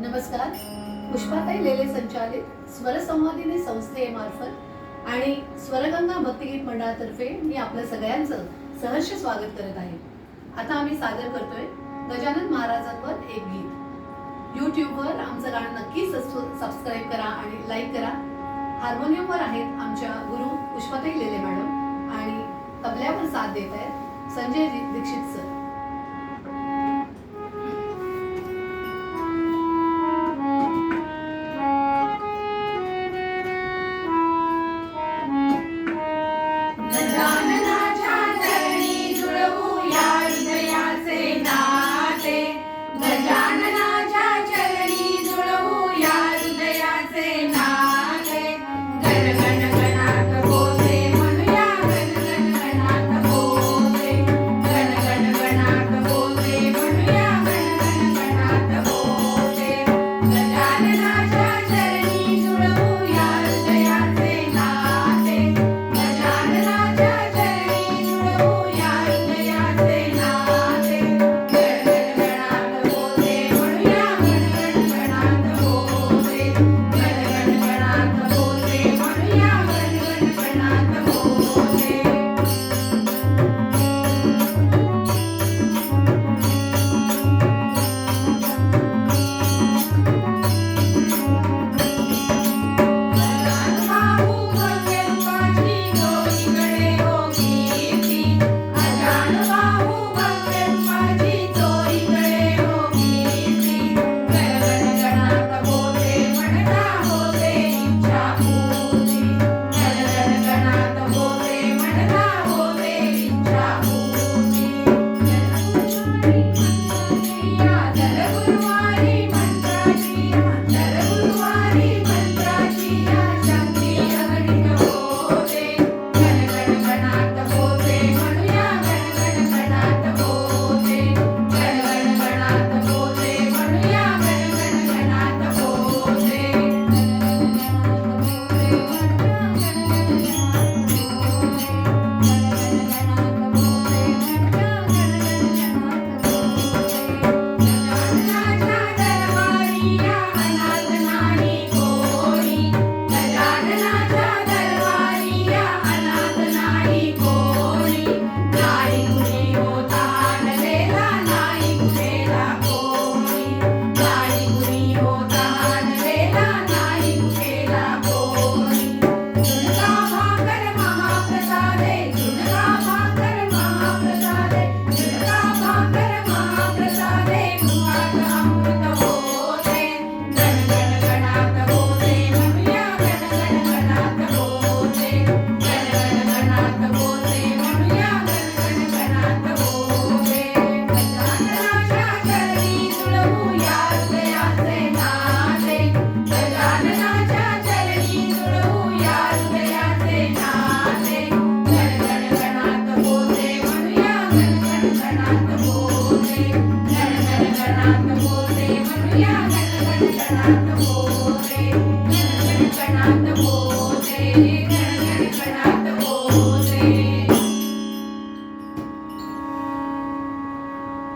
नमस्कार. पुष्पाताई लेले संचालित स्वरसंवादिनी संस्थेमार्फत आणि स्वरगंगा भक्तिगीत मंडळातर्फे मी आपल्या सगळ्यांचं सहर्ष स्वागत करत आहे. आता आम्ही सादर करतोय गजानन महाराजांवर एक गीत. यूट्यूबवर आमचं गाणं नक्कीच सबस्क्राईब करा आणि लाईक करा. हार्मोनियमवर आहेत आमच्या गुरु पुष्पाताई लेले मॅडम आणि तबल्यावर साथ देत आहेत संजय दीक्षित सर జగన్నాథ